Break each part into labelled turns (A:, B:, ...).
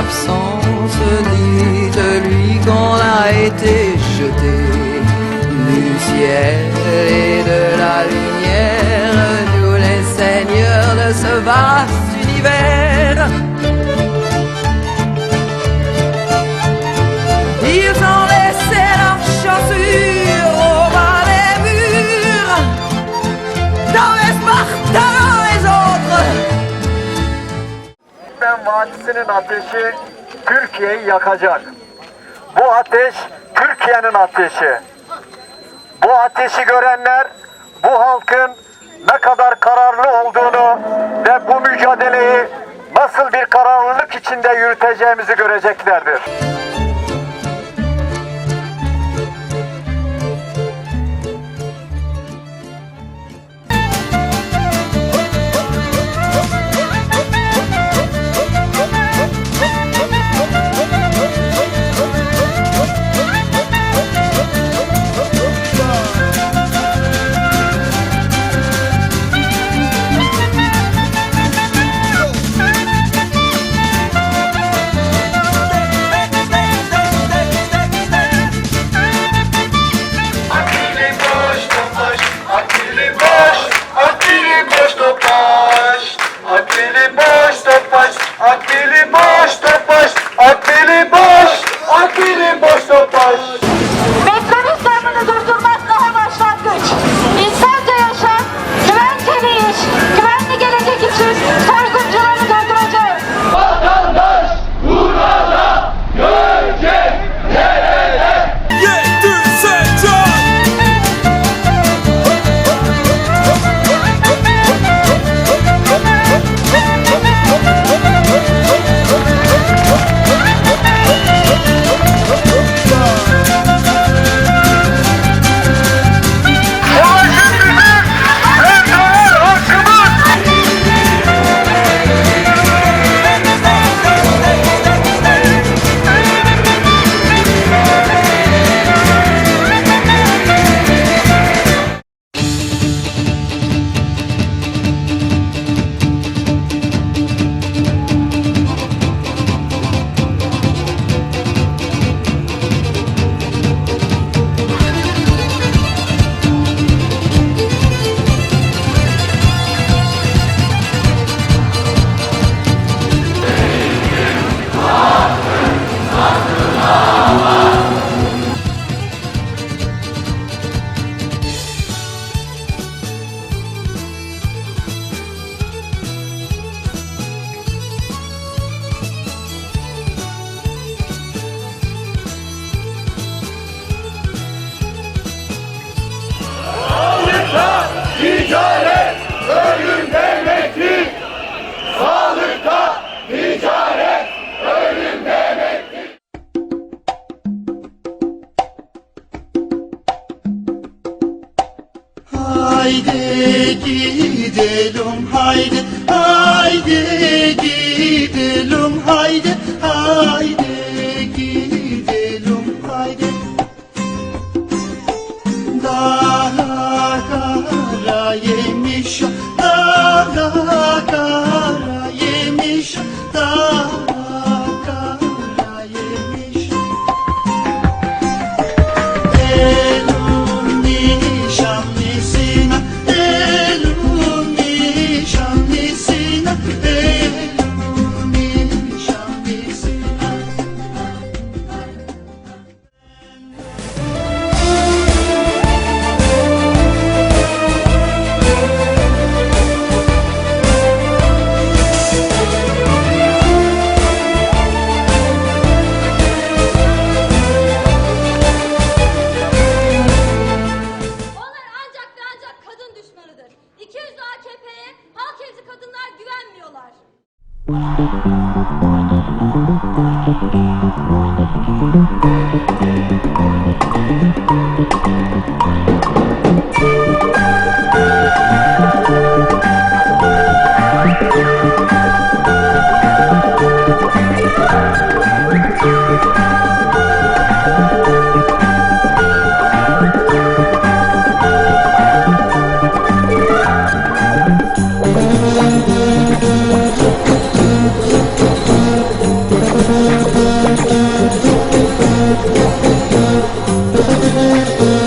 A: l'absence, dites-lui qu'on a été jeté. Du ciel et de la lumière, nous les seigneurs de ce vaste
B: Kurtlar ateşi Türkiye'yi yakacak. Bu ateş Türkiye'nin ateşi. Bu ateşi görenler bu halkın ne kadar kararlı olduğunu ve bu mücadeleyi nasıl bir kararlılık içinde yürüteceğimizi göreceklerdir.
C: Música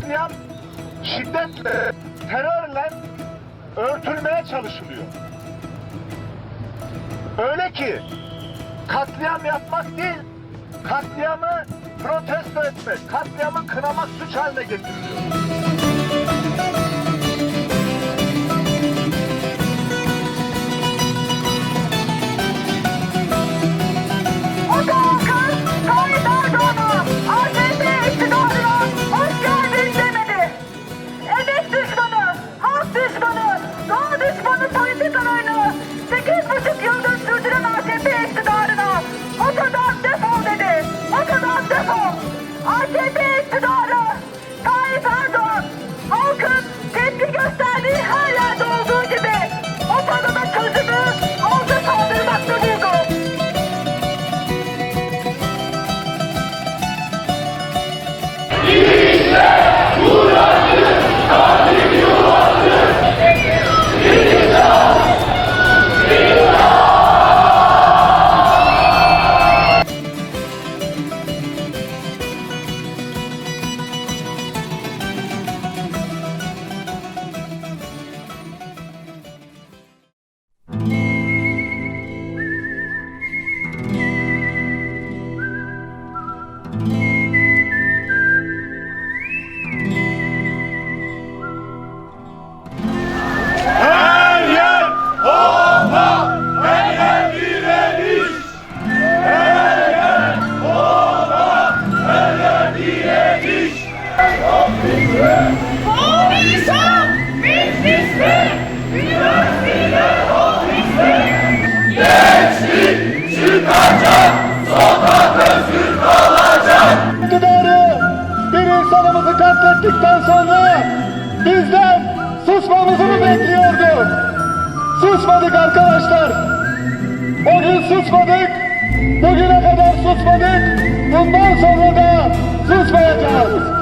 B: katliam şiddetle, terörle örtülmeye çalışılıyor. Öyle ki katliam yapmak değil, katliamı protesto etmek, katliamı kınamak suç haline getiriliyor. arkadaşlar. O gün susmadık, bugüne kadar susmadık, bundan sonra da susmayacağız.